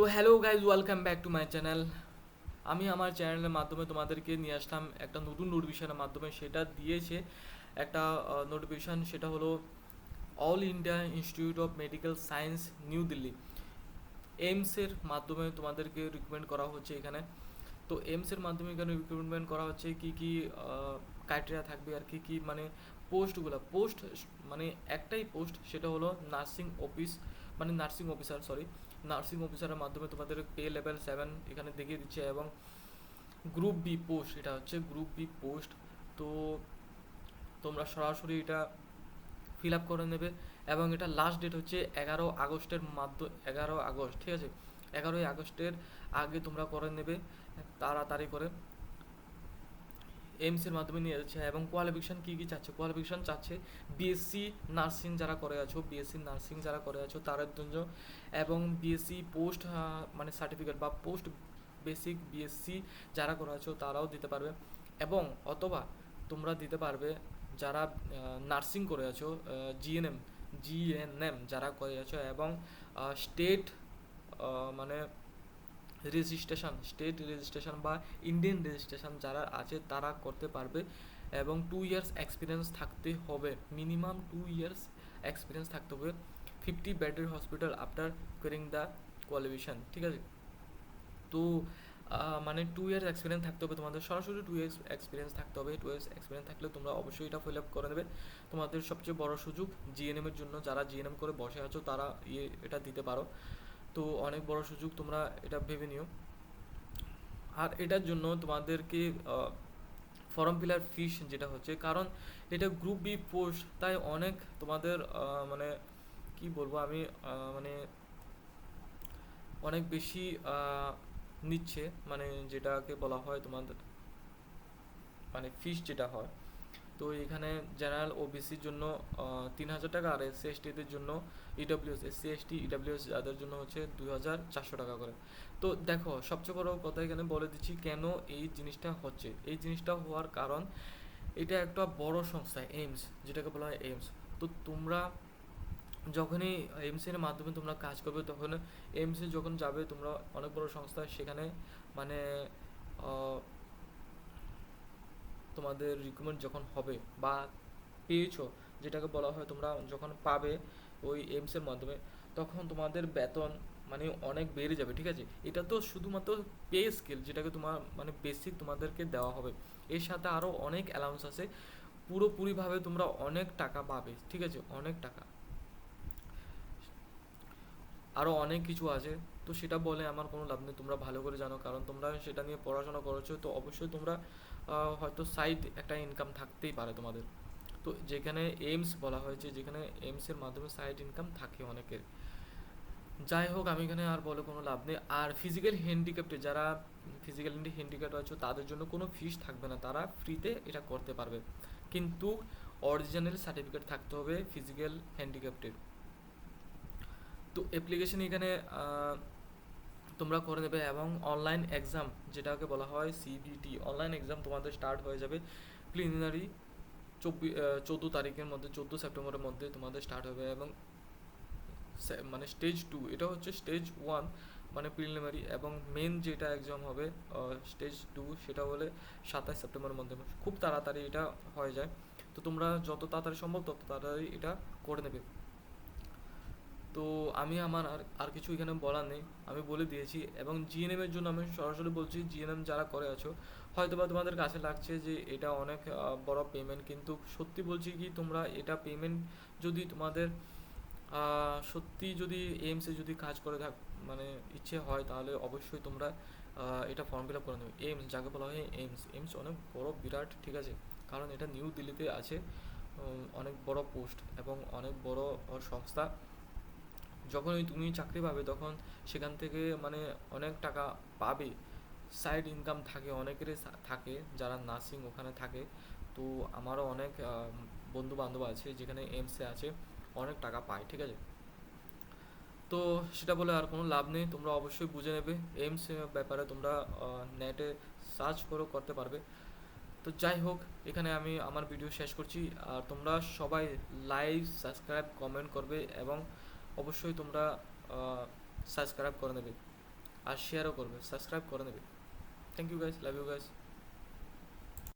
তো hello guys welcome back to my channel আমি আমার চ্যানেলের মাধ্যমে তোমাদেরকে নিয়ে আসলাম একটা নতুন নোটিফিকেশনের মাধ্যমে। সেটা দিয়েছে একটা নোটিফিকেশান সেটা হলো All India Institute of Medical Science New Delhi এইমসের মাধ্যমে তোমাদেরকে রিকমেন্ড করা হচ্ছে এখানে। তো এইমসের মাধ্যমে এখানে রিক্রুটমেন্ট করা হচ্ছে কী কী ক্রাইটেরিয়া থাকবে আর কী কী মানে পোস্টগুলো, পোস্ট মানে একটাই পোস্ট সেটা হলো নার্সিং অফিস মানে নার্সিং অফিসার সরি নার্সিং অফিসারের মাধ্যমে তোমাদের পে লেভেল সেভেন এখানে দেখিয়ে দিচ্ছে এবং গ্রুপ বি পোস্ট, এটা হচ্ছে গ্রুপ বি পোস্ট, তো তোমরা সরাসরি এটা ফিল আপ করে নেবে এবং এটা লাস্ট ডেট হচ্ছে এগারো আগস্টের মাধ্য, এগারো আগস্ট, ঠিক আছে? এগারোই আগস্টের আগে তোমরা করে নেবে, তাড়াতাড়ি করে। এইমসের মাধ্যমে নিয়ে যাচ্ছে, এবং কোয়ালিফিকেশান কী কী চাচ্ছে? কোয়ালিফিকেশান চাচ্ছে বিএসসি নার্সিং যারা করে আছো বিএসসি নার্সিং যারা করে আছো, তাদের জন্য, এবং বিএসসি পোস্ট মানে সার্টিফিকেট বা পোস্ট বেসিক বিএসসি যারা করে আছো, তারাও দিতে পারবে, এবং অথবা তোমরা দিতে পারবে যারা নার্সিং করে আছো জিএনএম জিএনএম যারা করে আছো, এবং স্টেট মানে রেজিস্ট্রেশন স্টেট রেজিস্ট্রেশন বা ইন্ডিয়ান রেজিস্ট্রেশন যারা আছে তারা করতে পারবে এবং টু ইয়ার্স এক্সপিরিয়েন্স থাকতে হবে। মিনিমাম টু ইয়ার্স এক্সপিরিয়েন্স থাকতে হবে। ফিফটি বেডের হসপিটাল আফটার কোয়ারিং দ্য কোয়ালিফিকেশান ঠিক আছে? তো মানে টু ইয়ার্স এক্সপিরিয়েন্স থাকতে হবে তোমাদের। সরাসরি টু ইয়ার্স এক্সপিরিয়েন্স থাকতে হবে। টু ইয়ার্স এক্সপিরিয়েন্স থাকলে তোমরা অবশ্যই এটা ফিল আপ করে দেবে তোমাদের সবচেয়ে বড় সুযোগ জিএনএমের জন্য। যারা জিএনএম করে বসে আছো, তারা ইয়ে এটা দিতে পারো। তো অনেক বড় সুযোগ তোমরা এটা ভেবে নিও। আর এটার জন্য তোমাদেরকে ফর্ম ফিলার ফিস যেটা হচ্ছে, কারণ এটা গ্রুপ বি পোস্ট তাই অনেক তোমাদের মানে কি বলব আমি মানে অনেক বেশি নিচ্ছে মানে যেটাকে বলা হয় তোমাদের মানে ফিস যেটা হয়। তো এখানে জেনারেল ওবিসির জন্য তিন হাজার টাকা আর এসসি এসটিদের জন্য ইডাব্লিউএস এসসি এসটি ইডাব্লিউএস যাদের জন্য হচ্ছে দুই হাজার চারশো টাকা করে। তো দেখো, সবচেয়ে বড় কথা এখানে বলে দিচ্ছি কেন এই জিনিসটা হচ্ছে। এই জিনিসটা হওয়ার কারণ এটা একটা বড় সংস্থা এইমস যেটাকে বলা হয় এইমস তো তোমরা যখনই এইমসের মাধ্যমে তোমরা কাজ করবে, তখন এইমসে যখন যাবে, তোমরা অনেক বড় সংস্থা, সেখানে মানে তোমাদের রিক্রুটমেন্ট যখন হবে বা পেয়েছ, যেটাকে বলা হয় তোমরা যখন পাবে ওই এইমসের মাধ্যমে, তখন তোমাদের বেতন মানে অনেক বেড়ে যাবে, ঠিক আছে? এটা তো শুধুমাত্র পে স্কেল যেটাকে তোমার মানে বেসিক তোমাদেরকে দেওয়া হবে। এর সাথে আরও অনেক অ্যালাউন্স আছে, পুরোপুরিভাবে তোমরা অনেক টাকা পাবে, ঠিক আছে? অনেক টাকা। আরও অনেক কিছু আছে। তো সেটা বলে আমার কোনো লাভ নেই। তোমরা ভালো করে জানো, কারণ তোমরা সেটা নিয়ে পড়াশোনা করেছ, তো অবশ্যই তোমরা হয়তো সাইড একটা ইনকাম থাকতেই পারে তোমাদের। তো যেখানে এইমস বলা হয়েছে, যেখানে এইমসের মাধ্যমে সাইড ইনকাম থাকে অনেকের। যাই হোক, আমি এখানে আর বলে কোনো লাভ নেই। আর ফিজিক্যাল হ্যান্ডিক্যাপ্টে যারা ফিজিক্যাল হ্যান্ডিক্যাপ্ট আছে, তাদের জন্য কোনো ফিস থাকবে না। তারা ফ্রিতে এটা করতে পারবে। কিন্তু অরিজিনাল সার্টিফিকেট থাকতে হবে ফিজিক্যাল হ্যান্ডিক্যাপ্টের তো অ্যাপ্লিকেশন এখানে তোমরা করে নেবে এবং অনলাইন এক্সাম যেটাকে বলা হয় সিবিটি অনলাইন এক্সাম তোমাদের স্টার্ট হয়ে যাবে প্রিলিমিনারি চব্বিশ চোদ্দ তারিখের মধ্যে, চোদ্দ সেপ্টেম্বরের মধ্যে তোমাদের স্টার্ট হবে এবং মানে স্টেজ টু এটা হচ্ছে স্টেজ ওয়ান মানে প্রিলিমিনারি এবং মেন যেটা এক্সাম হবে স্টেজ টু সেটা হলে সাতাশ সেপ্টেম্বরের মধ্যে, খুব তাড়াতাড়ি এটা হয়ে যায়। তো তোমরা যত তাড়াতাড়ি সম্ভব তত তাড়াতাড়ি এটা করে নেবে। তো আমি আমার আর আর কিছু এখানে বলার নেই। আমি বলে দিয়েছি এবং জিএনএমের জন্য আমি সরাসরি বলছি জিএনএম যারা করে আছো হয়তো বা তোমাদের কাছে লাগছে যে এটা অনেক বড় পেমেন্ট কিন্তু সত্যি বলছি কি, তোমরা এটা পেমেন্ট যদি তোমাদের সত্যি যদি এইমসে যদি কাজ করে থাক মানে ইচ্ছে হয়, তাহলে অবশ্যই তোমরা এটা ফর্ম ফিল আপ করে নেবে। এইমস যাকে বলা হয় এইমস এইমস অনেক বড়, বিরাট, ঠিক আছে? কারণ এটা নিউ দিল্লিতে আছে অনেক বড় পোস্ট এবং অনেক বড় সংস্থা। যখনই তুমি চাকরি পাবে তখন সেখান থেকে মানে অনেক টাকা পাবে। সাইড ইনকাম থাকে, অনেকেরই থাকে যারা নার্সিং ওখানে থাকে। তো আমারও অনেক বন্ধু বান্ধব আছে যেখানে এমসে আছে, অনেক টাকা পায়, ঠিক আছে? তো সেটা বলে আর কোনো লাভ নেই, তোমরা অবশ্যই বুঝে নেবে। এইমস ব্যাপারে তোমরা নেটে সার্চ করে করতে পারবে। তো যাই হোক, এখানে আমি আমার ভিডিও শেষ করছি। আর তোমরা সবাই লাইক সাবস্ক্রাইব কমেন্ট করবে এবং অবশ্যই তোমরা সাবস্ক্রাইব করে নেবে। আর শেয়ারও করবে। সাবস্ক্রাইব করে নেবে। Thank you guys love you guys